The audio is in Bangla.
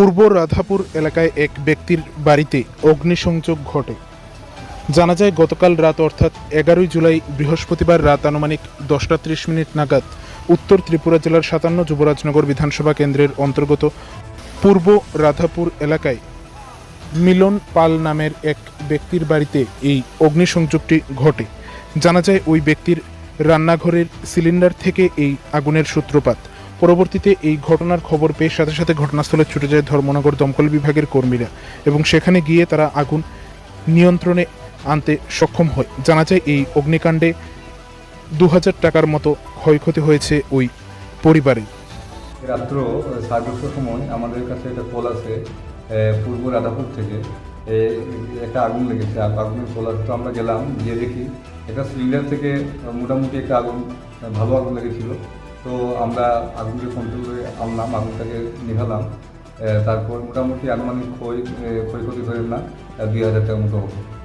পূর্ব রাধাপুর এলাকায় এক ব্যক্তির বাড়িতে অগ্নিসংযোগ ঘটে। জানা যায়, গতকাল রাত অর্থাৎ এগারোই জুলাই বৃহস্পতিবার রাত আনুমানিক দশটা ত্রিশ মিনিট নাগাদ উত্তর ত্রিপুরা জেলার সাতান্ন যুবরাজনগর বিধানসভা কেন্দ্রের অন্তর্গত পূর্ব রাধাপুর এলাকায় মিলন পাল নামের এক ব্যক্তির বাড়িতে এই অগ্নিসংযোগটি ঘটে। জানা যায়, ওই ব্যক্তির রান্নাঘরের সিলিন্ডার থেকে এই আগুনের সূত্রপাত। পরবর্তীতে এই ঘটনার খবর পেয়ে সাথে সাথে ঘটনাস্থলে ছুটে যায় ধর্মনগর দমকল বিভাগের কর্মীরা এবং সেখানে গিয়ে তারা আগুন নিয়ন্ত্রণে আনতে সক্ষম হয়। জানা যায়, এই অগ্নিকাণ্ডে দু হাজার টাকার মতো ক্ষয়ক্ষতি হয়েছে ওই পরিবারে। রাত্র সাড়ে সময় আমাদের কাছে একটা কল আছে পূর্ব রাধাপুর থেকে। একটা আগুন লেগেছে। আগুনের কল আছে তো আমরা গেলাম, গিয়ে দেখি, একটা সিলিন্ডার থেকে মোটামুটি একটা আগুন, ভালো আগুন লেগেছিল। তো আমরা আগুনকে কন্ট্রোল করে আনলাম, আগুনটাকে নিভালাম। তারপর মোটামুটি আনুমানিক ক্ষয় ক্ষয়ক্ষতি ধরেন না দুই হাজার টাকার মতো হবে।